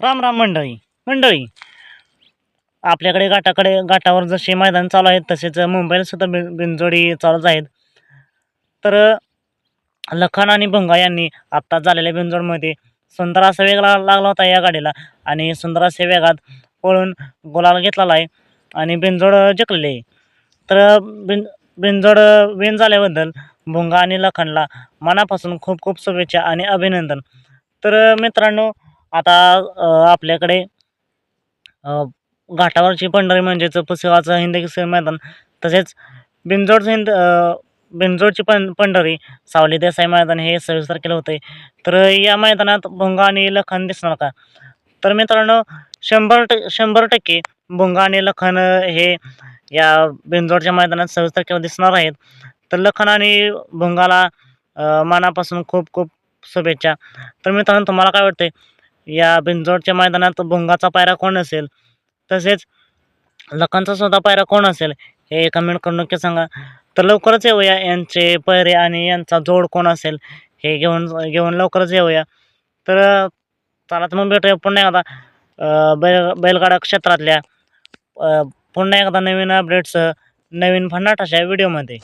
राम राम मंडळी मंडळी. आपल्याकडे घाटाकडे घाटावर जसे मैदान चालू आहेत तसेच मुंबईला सुद्धा बिन बिनजोडी चालूच आहेत. तर लखन आणि भंगा यांनी आत्ता झालेल्या बिनजोडमध्ये सुंदर असा वेग लागला होता या गाडीला. आणि सुंदर असे वेगात पळून गोलाल घेतलेला आहे आणि बिनजोड जिंकलेले आहे. तर बिन बिनजोड विन झाल्याबद्दल भुंगा आणि लखनला मनापासून खूप खूप शुभेच्छा आणि अभिनंदन. तर मित्रांनो आता आपल्याकडे घाटावरची पंढरी म्हणजेच पुसेगावचं हिंद मैदान. तसेच बिंजोडचं हिंद बिंजोडची पण पंढरी सावली देसाई मैदान हे सव्वीस तारखेला होते तर या मैदानात भुंगा आणि लखन दिसणार का? तर मित्रांनो शंभर ट शंभर टक्के भुंगा आणि लखन हे या बिंजोडच्या मैदानात सव्वीस तारखेला दिसणार आहेत. तर लखन आणि भुंगाला मनापासून खूप खूप शुभेच्छा. तर मित्रांनो तुम्हाला काय वाटते या बिंजोडच्या मैदानात भुंगाचा पायरा कोण असेल? तसेच लखनचा सुद्धा पायरा कोण असेल? हे कमेंट करून नक्की सांगा. तर लवकरच येऊया. यांचे पैरे आणि यांचा जोड कोण असेल? हे घेऊन घेऊन लवकरच येऊया. तर चला तर मग भेटूया पुन्हा एकदा. बैल बैलगाडा क्षेत्रातल्या पुन्हा एकदा नवीन अपडेट्स नवीन भन्नाटाच्या व्हिडिओमध्ये